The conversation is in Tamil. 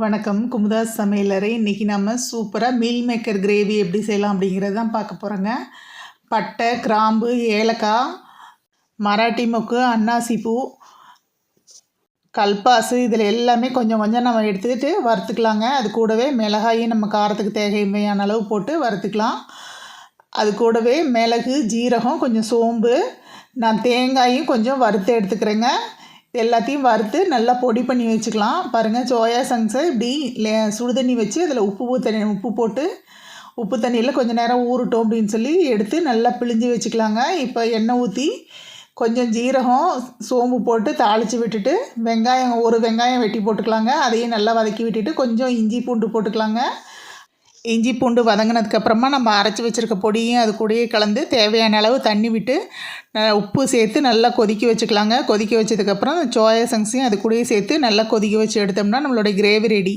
வணக்கம். குமுதா சமையலறை. இன்றைக்கி நம்ம சூப்பராக மீல் மேக்கர் கிரேவி எப்படி செய்யலாம் அப்படிங்கிறது தான் பார்க்க போகிறோங்க பட்டை கிராம்பு ஏலக்காய் மராட்டி மொக்கு அன்னாசிப்பூ கல்பாசு இதில் எல்லாமே கொஞ்சம் கொஞ்சம் நம்ம எடுத்துக்கிட்டு வறுத்துக்கலாங்க. அது கூடவே மிளகாயும் நம்ம காரத்துக்கு தேவையான அளவு போட்டு வறுத்துக்கலாம். அது கூடவே மிளகு ஜீரகம் கொஞ்சம் சோம்பு நான் தேங்காயும் கொஞ்சம் வறுத்து எடுத்துக்கிறேங்க. எல்லாத்தையும் வறுத்து நல்லா பொடி பண்ணி வச்சுக்கலாம். பாருங்கள் சோயா சங்ஸை இப்படி லே சுடு தண்ணி வச்சு அதில் உப்பு தண்ணி உப்பு போட்டு உப்பு தண்ணியில் கொஞ்சம் நேரம் ஊறட்டும் அப்படின்னு சொல்லி எடுத்து நல்லா பிழிஞ்சு வச்சுக்கலாங்க. இப்போ எண்ணெய் ஊற்றி கொஞ்சம் ஜீரகம் சோம்பு போட்டு தாளித்து விட்டுட்டு வெங்காயம் ஒரு வெங்காயம் வெட்டி போட்டுக்கலாங்க. அதையும் நல்லா வதக்கி விட்டுட்டு கொஞ்சம் இஞ்சி பூண்டு போட்டுக்கலாங்க. இஞ்சி பூண்டு வதங்கினதுக்கப்புறமா நம்ம அரைச்சி வச்சுருக்க பொடியும் அது கூடயே கலந்து தேவையான அளவு தண்ணி விட்டு உப்பு சேர்த்து நல்லா கொதிக்க வச்சுக்கலாங்க. கொதிக்க வச்சதுக்கப்புறம் சோயா சங்ஸையும் அது கூடயே சேர்த்து நல்லா கொதிக்க வச்சு எடுத்தோம்னா நம்மளுடைய கிரேவி ரெடி